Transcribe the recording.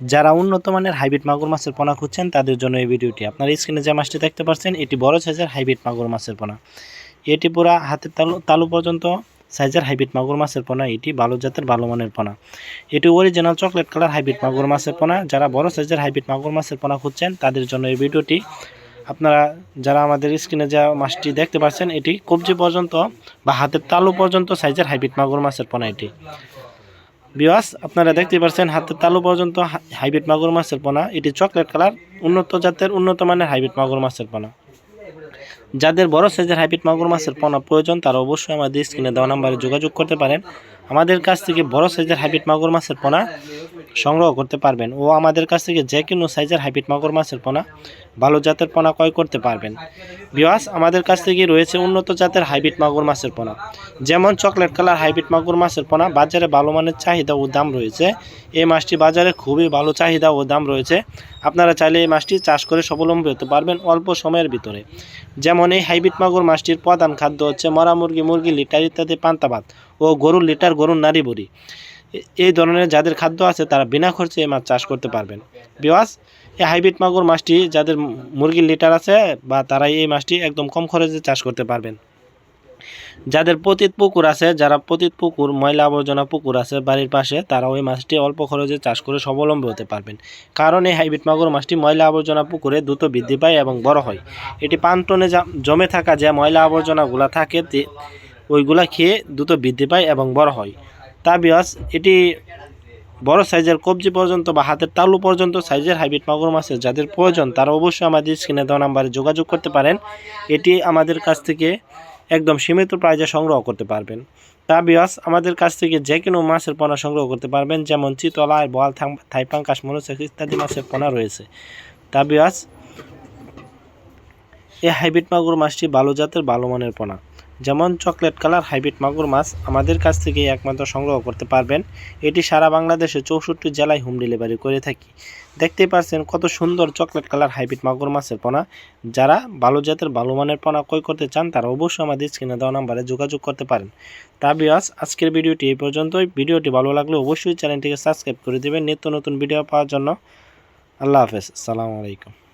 যারা উন্নত মানের হাইব্রিড মাগুর মাছের পোনা খুঁজছেন, তাদের জন্য এই ভিডিওটি। আপনার স্ক্রিনে যে মাছটি দেখতে পাচ্ছেন, এটি বড় সাইজের হাইব্রিড মাগুর মাছের পোনা। এটি পুরা হাতের তালু তালু পর্যন্ত সাইজের হাইব্রিড মাগুর মাছের পোনা, এটি ভালো জাতের, ভালো মানের পোনা। এটি অরিজিনাল চকলেট কালার হাইব্রিড মাগুর মাছের পোনা। যারা বড় সাইজের হাইব্রিড মাগুর মাছের পোনা খুঁজছেন, তাদের জন্য এই ভিডিওটি। আপনারা যারা আমাদের স্ক্রিনে যে মাছটি দেখতে পাচ্ছেন, এটি কবজি পর্যন্ত বা হাতের তালু পর্যন্ত সাইজের হাইব্রিড মাগুর মাছের পোনা এটি। বিওয়াস আপনারা দেখতে পাচ্ছেন হাতের তালু পর্যন্ত হাইব্রিড মাগুর মাছের পোনা। এটি চকলেট কালার, উন্নত জাতের, উন্নত মানের হাইব্রিড মাগুর মাছের পোনা। যাদের বড় সাইজের হাইব্রিড মাগুর মাছের পোনা প্রয়োজন, তারা অবশ্যই আমাদের স্ক্রিনে দেওয়া নাম্বারে যোগাযোগ করতে পারেন। আমাদের কাছ থেকে বড় সাইজের হাইব্রিড মাগুর মাছের পোনা সংগ্রহ করতে পারবেন। ও আমাদের কাছ থেকে যে কোনো সাইজের হাইব্রিড মাগুর মাছের পোনা ভালো জাতের পোনা ক্রয় করতে পারবেন। বিওয়াস আমাদের কাছ থেকে রয়েছে উন্নত জাতের হাইব্রিড মাগুর মাছের পোনা। যেমন চকলেট কালার হাইব্রিড মাগুর মাছের পোনা, বাজারে ভালো মানের চাহিদা ও দাম রয়েছে। এই মাছটি বাজারে খুবই ভালো চাহিদা ও দাম রয়েছে। আপনারা চাইলে এই মাছটি চাষ করে স্বাবলম্বী হতে পারবেন অল্প সময়ের ভিতরে। যেমন এই হাইব্রিড মাগুর মাছটির প্রধান খাদ্য হচ্ছে মরা মুরগি মুরগি লিটার ইত্যাদি পান্তা ভাত ও গরুর লিটার গরুর নারী বড়ি এই ধরনের যাদের খাদ্য আছে তারা বিনা খরচে এই মাছ চাষ করতে পারবেন। বিওয়াস, এই হাইব্রিড মাগুর মাছটি যাদের মুরগির লিটার আছে বা তারা এই মাছটি একদম কম খরচে চাষ করতে পারবেন। যাদের পতিত পুকুর আছে, যারা পতিত পুকুর, ময়লা আবর্জনা পুকুর আছে বাড়ির পাশে তারা ওই মাছটি অল্প খরচে চাষ করে স্বাবলম্বী হতে পারবেন। কারণ এই হাইব্রিড মাগুর মাছটি ময়লা আবর্জনা পুকুরে দ্রুত বৃদ্ধি পায় এবং বড় হয়। এটি পান্তনে যা- জমে থাকা যে ময়লা আবর্জনাগুলা থাকে ওইগুলা খেয়ে দ্রুত বৃদ্ধি পায় এবং বড় হয়। তা বিয়াস, এটি বড় সাইজের কবজি পর্যন্ত বা হাতের তালু পর্যন্ত সাইজের হাইব্রিড মাগুর মাছের যাদের প্রয়োজন, তারা অবশ্যই আমাদের স্ক্রিনে দেওয়া নাম্বারে যোগাযোগ করতে পারেন। এটি আমাদের কাছ থেকে একদম সীমিত প্রাইজে সংগ্রহ করতে পারবেন। তা বিয়াস, আমাদের কাছ থেকে যে কোনো মাছের পোনা সংগ্রহ করতে পারবেন, যেমন চিতলা বল থাইপাঙ্কাশ মনোসেক ইত্যাদি মাছের পোনা রয়েছে। তা বিয়াস, এই হাইব্রিড মাগুর মাছটি ভালো জাতের, ভালো মানের পোনা। যেমন চকলেট কালার, হাইব্রিড মাগুর মাছ, আমাদের কাছ থেকে একমাত্র সংগ্রহ করতে পারবেন। এটি সারা বাংলাদেশে চৌষট্টি জেলায় হোম ডেলিভারি করে থাকি। দেখতেই পাচ্ছেন কত সুন্দর চকলেট কালার, হাইব্রিড মাগুর মাছের পোনা। যারা ভালো জাতের, ভালো মানের পোনা ক্রয় করতে চান, তারা অবশ্যই আমাদের স্ক্রিনে দেওয়া নাম্বারে যোগাযোগ করতে পারেন। তা বিয়াস আজকের ভিডিওটি এই পর্যন্তই। ভিডিওটি ভালো লাগলে অবশ্যই চ্যানেলটিকে সাবস্ক্রাইব করে দেবেন। নিত্য নতুন ভিডিও পাওয়ার জন্য। আল্লাহ হাফেজ। আসসালামু আলাইকুম।